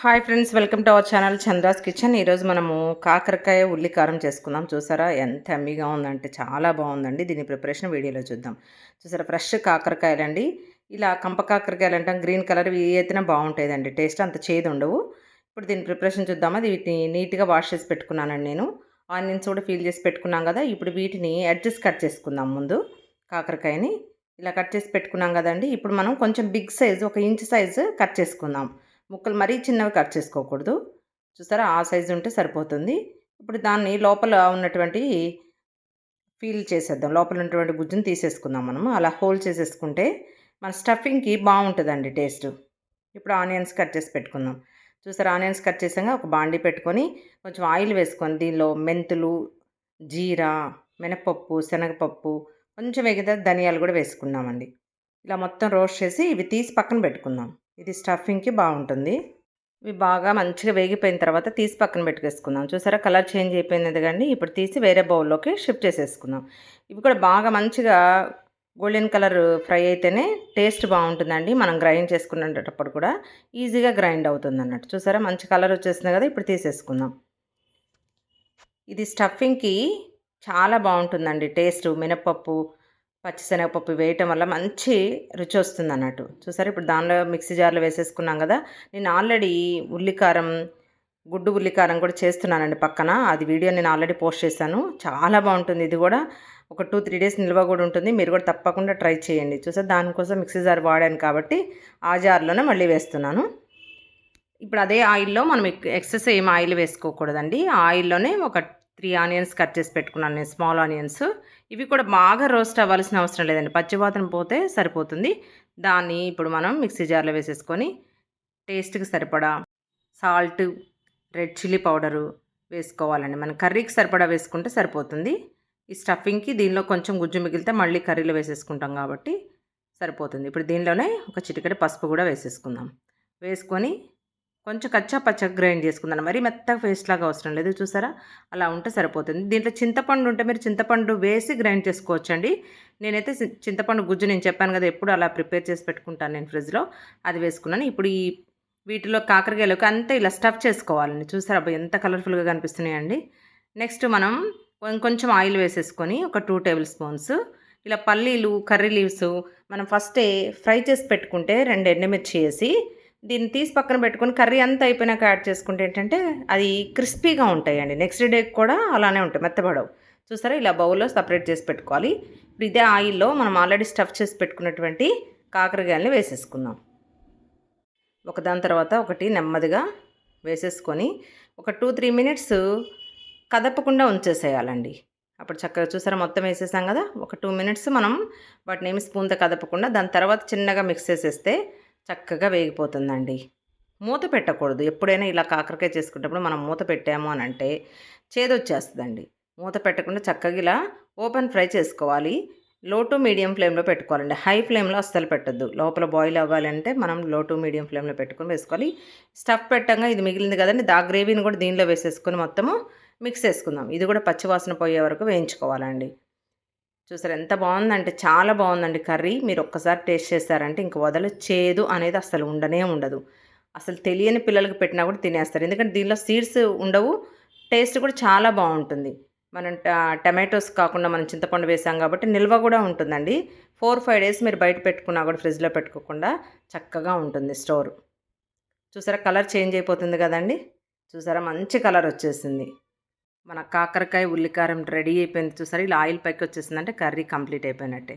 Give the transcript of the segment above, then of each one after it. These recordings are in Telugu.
Hi friends welcome to our channel Chandra's kitchen ఈరోజు మనము కాకరకాయ ఉల్లి కారం చేసుకుందాం. చూసారా? ఎంత ఎమ్మిగా ఉందంటే చాలా బాగుందండి. దీని ప్రిపరేషన్ వీడియోలో చూద్దాం. చూసారా? ఫ్రెష్ కాకరకాయలండి. ఇలా కంప కాకరకాయలు అంటాం. గ్రీన్ కలర్ ఇవి అయితేనే బాగుంటాయండి టేస్ట్ అంత చేదు ఉండవు ఇప్పుడు దీని ప్రిపరేషన్ చూద్దామా? వీటిని నీట్గా వాష్ చేసి పెట్టుకున్నానండి నేను. ఆనియన్స్ కూడా ఫీల్ చేసి పెట్టుకున్నాం కదా. ఇప్పుడు వీటిని అడ్జస్ట్ కట్ చేసుకుందాం ముందు కాకరకాయని. ఇలా కట్ చేసి పెట్టుకున్నాం కదండి. ఇప్పుడు మనం కొంచెం బిగ్ సైజు ఒక ఇంచ్ సైజు కట్ చేసుకుందాం. ముక్కలు మరీ చిన్నవి కట్ చేసుకోకూడదు. చూసారా? ఆ సైజు ఉంటే సరిపోతుంది. ఇప్పుడు దాన్ని లోపల ఉన్నటువంటి ఫీల్ చేసేద్దాం. లోపల ఉన్నటువంటి గుజ్జుని తీసేసుకుందాం మనము. అలా హోల్ చేసేసుకుంటే మన స్టఫింగ్కి బాగుంటుందండి టేస్ట్. ఇప్పుడు ఆనియన్స్ కట్ చేసి పెట్టుకుందాం. చూసారా? ఆనియన్స్ కట్ చేసాక ఒక బాండీ పెట్టుకొని కొంచెం ఆయిల్ వేసుకొని దీనిలో మెంతులు జీరా మినపప్పు శనగపప్పు కొంచెం వేగితే ధనియాలు కూడా వేసుకున్నామండి ఇలా మొత్తం రోస్ట్ చేసి ఇవి తీసి పక్కన పెట్టుకుందాం. ఇది స్టఫింగ్కి బాగుంటుంది. ఇవి బాగా మంచిగా వేగిపోయిన తర్వాత తీసి పక్కన పెట్టుకేసుకుందాం. చూసారా? కలర్ చేంజ్ అయిపోయినది కానీ ఇప్పుడు తీసి వేరే బౌల్లోకి షిఫ్ట్ చేసేసుకుందాం. ఇవి కూడా బాగా మంచిగా గోల్డెన్ కలర్ ఫ్రై అయితేనే టేస్ట్ బాగుంటుందండి. మనం గ్రైండ్ చేసుకునేటప్పుడు కూడా ఈజీగా గ్రైండ్ అవుతుంది అన్నట్టు చూసారా? మంచి కలర్ వచ్చేసింది కదా. ఇప్పుడు తీసేసుకుందాం. ఇది స్టఫింగ్కి చాలా బాగుంటుందండి టేస్ట్. మినపప్పు పచ్చిశనగపప్పు వేయటం వల్ల మంచి రుచి వస్తుంది అన్నట్టు చూసారు ఇప్పుడు దానిలో మిక్సీ జార్లో వేసేసుకున్నాం కదా నేను ఆల్రెడీ ఉల్లికారం గుడ్డు ఉల్లికారం కూడా చేస్తున్నానండి పక్కన అది వీడియో నేను ఆల్రెడీ పోస్ట్ చేశాను చాలా బాగుంటుంది ఇది కూడా ఒక టూ త్రీ డేస్ నిల్వ కూడా ఉంటుంది మీరు కూడా తప్పకుండా ట్రై చేయండి చూసారు దానికోసం మిక్సీ జార్ వాడాను కాబట్టి ఆ జార్లోనే మళ్ళీ వేస్తున్నాను ఇప్పుడు అదే ఆయిల్లో మనం ఎక్సెస్ ఏం ఆయిల్ వేసుకోకూడదండి ఆయిల్లోనే ఒక త్రీ ఆనియన్స్ కట్ చేసి పెట్టుకున్నాను నేను స్మాల్ ఆనియన్స్. ఇవి కూడా బాగా రోస్ట్ అవ్వాల్సిన అవసరం లేదండి. పచ్చివాతన పోతే సరిపోతుంది. దాన్ని ఇప్పుడు మనం మిక్సీ జార్లో వేసేసుకొని టేస్ట్కి సరిపడా సాల్ట్ రెడ్ చిల్లీ పౌడరు వేసుకోవాలండి. మన కర్రీకి సరిపడా వేసుకుంటే సరిపోతుంది. ఈ స్టఫింగ్కి దీనిలో కొంచెం గుజ్జు మిగిలితే మళ్ళీ కర్రీలో వేసేసుకుంటాం కాబట్టి సరిపోతుంది. ఇప్పుడు దీనిలోనే ఒక చిటికడి పసుపు కూడా వేసేసుకుందాం. వేసుకొని కొంచెం కచ్చా పచ్చగా గ్రైండ్ చేసుకుందాం. మరి మెత్తగా పేస్ట్ లాగా అవసరం లేదు చూసారా? అలా ఉంటే సరిపోతుంది. దీంట్లో చింతపండు ఉంటే మీరు చింతపండు వేసి గ్రైండ్ చేసుకోవచ్చండి. నేనైతే చింతపండు గుజ్జు నేను చెప్పాను కదా ఎప్పుడు అలా ప్రిపేర్ చేసి పెట్టుకుంటాను నేను ఫ్రిడ్జ్లో. అది వేసుకున్నాను. ఇప్పుడు ఈ వీటిలో కాకరకాయలకు అంతా ఇలా స్టఫ్ చేసుకోవాలండి. చూసారా అబ్బాయి ఎంత కలర్ఫుల్గా కనిపిస్తున్నాయండి. నెక్స్ట్ మనం కొంచెం ఆయిల్ వేసేసుకొని ఒక టూ టేబుల్ స్పూన్స్ ఇలా పల్లీలు కర్రీ లీవ్స్ మనం ఫస్టే ఫ్రై చేసి పెట్టుకుంటే రెండు ఎండుమిర్చి వేసి దీన్ని తీసి పక్కన పెట్టుకొని కర్రీ అంతా అయిపోయినాక యాడ్ చేసుకుంటే ఏంటంటే అది క్రిస్పీగా ఉంటాయండి. నెక్స్ట్ డేకి కూడా అలానే ఉంటాయి మెత్తబడవు. చూసారా? ఇలా బౌల్లో సపరేట్ చేసి పెట్టుకోవాలి. ఇప్పుడు ఇదే ఆయిల్లో మనం ఆల్రెడీ స్టఫ్ చేసి పెట్టుకున్నటువంటి కాకరకాయలని వేసేసుకుందాం. ఒకదాని తర్వాత ఒకటి నెమ్మదిగా వేసేసుకొని ఒక టూ త్రీ మినిట్స్ కదపకుండా ఉంచేసేయాలండి. అప్పుడు చక్కగా చూసారా? మొత్తం వేసేసాం కదా? ఒక టూ మినిట్స్ మనం వాటిని ఏమి స్పూన్తో కదపకుండా దాని తర్వాత చిన్నగా మిక్స్ చేసేస్తే చక్కగా వేగిపోతుందండి. మూత పెట్టకూడదు. ఎప్పుడైనా ఇలా కాకరకాయ చేసుకునేటప్పుడు మనం మూత పెట్టాము అని అంటే చేదొచ్చేస్తుందండి. మూత పెట్టకుండా చక్కగా ఇలా ఓపెన్ ఫ్రై చేసుకోవాలి. లో టు మీడియం ఫ్లేమ్లో పెట్టుకోవాలండి. హై ఫ్లేమ్లో అస్సలు పెట్టద్దు. లోపల బాయిల్ అవ్వాలంటే మనం లో టు మీడియం ఫ్లేమ్లో పెట్టుకొని వేసుకోవాలి. స్టఫ్ పెట్టంగా ఇది మిగిలింది కదండి. దా గ్రేవీని కూడా దీనిలో వేసేసుకొని మొత్తము మిక్స్ చేసుకుందాం. ఇది కూడా పచ్చివాసన పోయే వరకు వేయించుకోవాలండి. చూసారు ఎంత బాగుందంటే చాలా బాగుందండి కర్రీ. మీరు ఒక్కసారి టేస్ట్ చేస్తారంటే ఇంక వదలు చేదు అనేది అసలు ఉండనే ఉండదు. అసలు తెలియని పిల్లలకి పెట్టినా కూడా తినేస్తారు. ఎందుకంటే దీనిలో సీడ్స్ ఉండవు టేస్ట్ కూడా చాలా బాగుంటుంది. మనం టమాటోస్ కాకుండా మనం చింతపండు వేసాం కాబట్టి నిల్వ కూడా ఉంటుందండి. ఫోర్ ఫైవ్ డేస్ మీరు బయట పెట్టుకున్నా కూడా ఫ్రిడ్జ్లో పెట్టుకోకుండా చక్కగా ఉంటుంది స్టోర్. చూసారా కలర్ చేంజ్ అయిపోతుంది కదండి? చూసారా మంచి కలర్ వచ్చేసింది. మన కాకరకాయ ఉల్లికారం రెడీ అయిపోయింది చూసారు? ఇలా ఆయిల్ పైకి వచ్చేసిందంటే కర్రీ కంప్లీట్ అయిపోయినట్టే.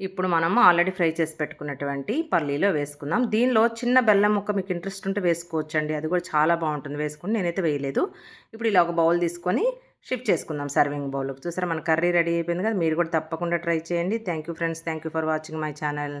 ఇప్పుడు మనము ఆల్రెడీ ఫ్రై చేసి పెట్టుకున్నటువంటి పల్లీలో వేసుకుందాం. దీనిలో చిన్న బెల్లం ముక్క మీకు ఇంట్రెస్ట్ ఉంటే వేసుకోవచ్చండి. అది కూడా చాలా బాగుంటుంది. వేసుకుని నేనైతే వేయలేదు. ఇప్పుడు ఇలా ఒక బౌల్ తీసుకొని షిఫ్ట్ చేసుకుందాం సర్వింగ్ బౌల్కి చూసారా? మన కర్రీ రెడీ అయిపోయింది కదా. మీరు కూడా తప్పకుండా ట్రై చేయండి. Thank you friends. Thank you for watching my channel.